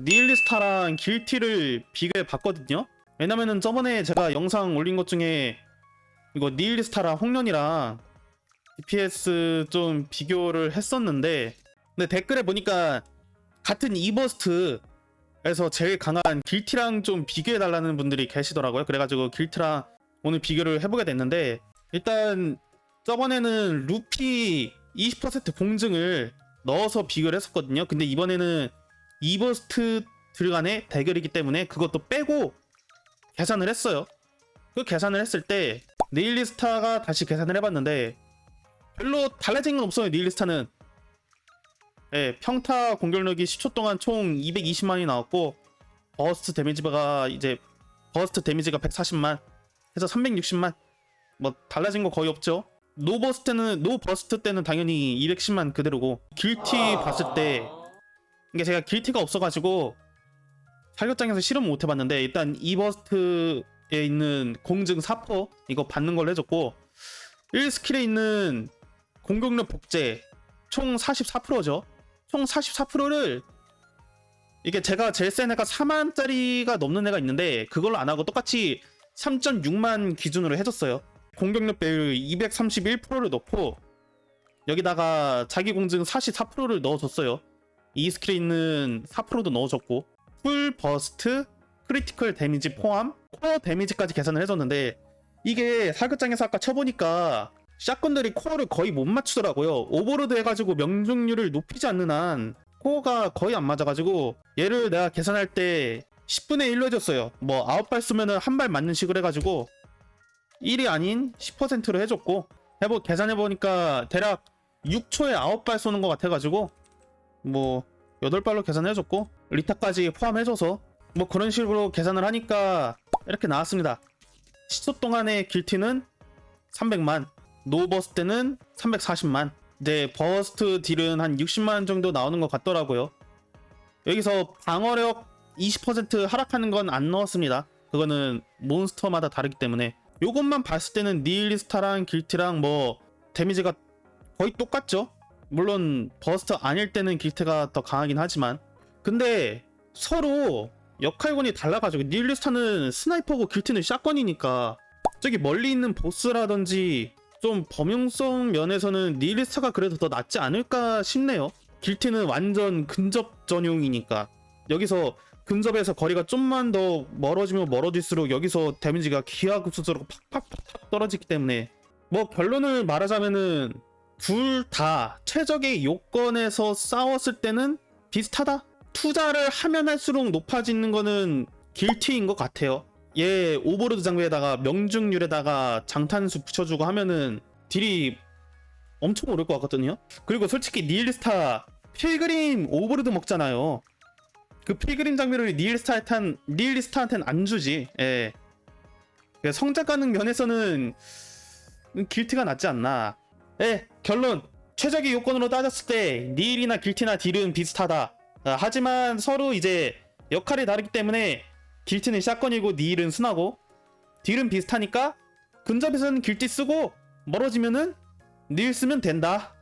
니일리스타랑 길티를 비교해 봤거든요. 왜냐면은 저번에 제가 영상 올린 것 중에 이거 니일리스타랑 홍련이랑 DPS 좀 비교를 했었는데 근데 댓글에 보니까 같은 이버스트에서 제일 강한 길티랑 좀 비교해 달라는 분들이 계시더라고요. 그래가지고 길티랑 오늘 비교를 해보게 됐는데 일단 저번에는 루피 20% 공증을 넣어서 비교를 했었거든요. 근데 이번에는 이버스트 들 간의 대결이기 때문에 그것도 빼고 계산을 했어요. 그 계산을 했을 때 네일리스타가 다시 계산을 해봤는데 별로 달라진 건 없어요. 네일리스타는 예, 평타 공격력이 10초 동안 총 220만이 나왔고 버스트 데미지가 이제 버스트 데미지가 140만 해서 360만 뭐 달라진 거 거의 없죠. 노 버스트는 노 버스트 때는 당연히 210만 그대로고 길티 봤을 때 이게 제가 길티가 없어가지고 사격장에서 실험 못 해봤는데 일단 이 버스트에 있는 공증 4% 이거 받는 걸로 해줬고 1스킬에 있는 공격력 복제 총 44%죠. 총 44%를 이게 제가 제일 센 애가 4만짜리가 넘는 애가 있는데 그걸로 안 하고 똑같이 3.6만 기준으로 해줬어요. 공격력 배율 231%를 넣고 여기다가 자기 공증 44%를 넣어줬어요. 이 있는 4%도 넣어줬고 풀 버스트 크리티컬 데미지 포함 코어 데미지까지 계산을 해줬는데 이게 사격장에서 아까 쳐보니까 샷건들이 코어를 거의 못 맞추더라고요. 오버로드 해가지고 명중률을 높이지 않는 한 코어가 거의 안 맞아가지고 얘를 내가 계산할 때 10분의 1로 해줬어요. 뭐 9발 쏘면은 한 발 맞는 식으로 해가지고 1이 아닌 10%로 해줬고 해보 계산해보니까 대략 6초에 9발 쏘는 것 같아가지고 뭐 8발로 계산해줬고 리타까지 포함해줘서 뭐 그런 식으로 계산을 하니까 이렇게 나왔습니다. 10초 동안의 길티는 300만 노버스트는 340만 이제 버스트 딜은 한 60만 정도 나오는 것 같더라고요. 여기서 방어력 20% 하락하는 건 안 넣었습니다. 그거는 몬스터마다 다르기 때문에. 요것만 봤을 때는 니일리스타랑 길티랑 뭐 데미지가 거의 똑같죠 물론 버스트 아닐 때는 길트가 더 강하긴 하지만. 근데 서로 역할군이 달라가지고 닐리스타는 스나이퍼고 길트는 샷건이니까 저기 멀리 있는 보스라든지 좀 범용성 면에서는 닐리스타가 그래도 더 낫지 않을까 싶네요. 길트는 완전 근접 전용이니까. 여기서 근접에서 거리가 좀만 더 멀어지면 멀어질수록 여기서 데미지가 기하급수적으로 팍팍팍 떨어지기 때문에. 뭐 결론을 말하자면은 둘 다 최적의 요건에서 싸웠을 때는 비슷하다. 투자를 하면 할수록 높아지는 거는 길티인 것 같아요. 얘 오버로드 장비에다가 명중률에다가 장탄수 붙여주고 하면은 딜이 엄청 오를 것 같거든요. 그리고 솔직히 니일스타 필그림 오버로드 먹잖아요. 그 필그림 장비를 니일스타한테 니일스타한테는 안 주지. 예. 그러니까 성장 가능 면에서는 길티가 낫지 않나. 예, 결론. 최적의 요건으로 따졌을 때 니일이나 길티나 딜은 비슷하다. 아, 하지만 서로 이제 역할이 다르기 때문에 길티는 샷건이고 니일은 순하고 딜은 비슷하니까 근접에서는 길티 쓰고 멀어지면은 니일 쓰면 된다.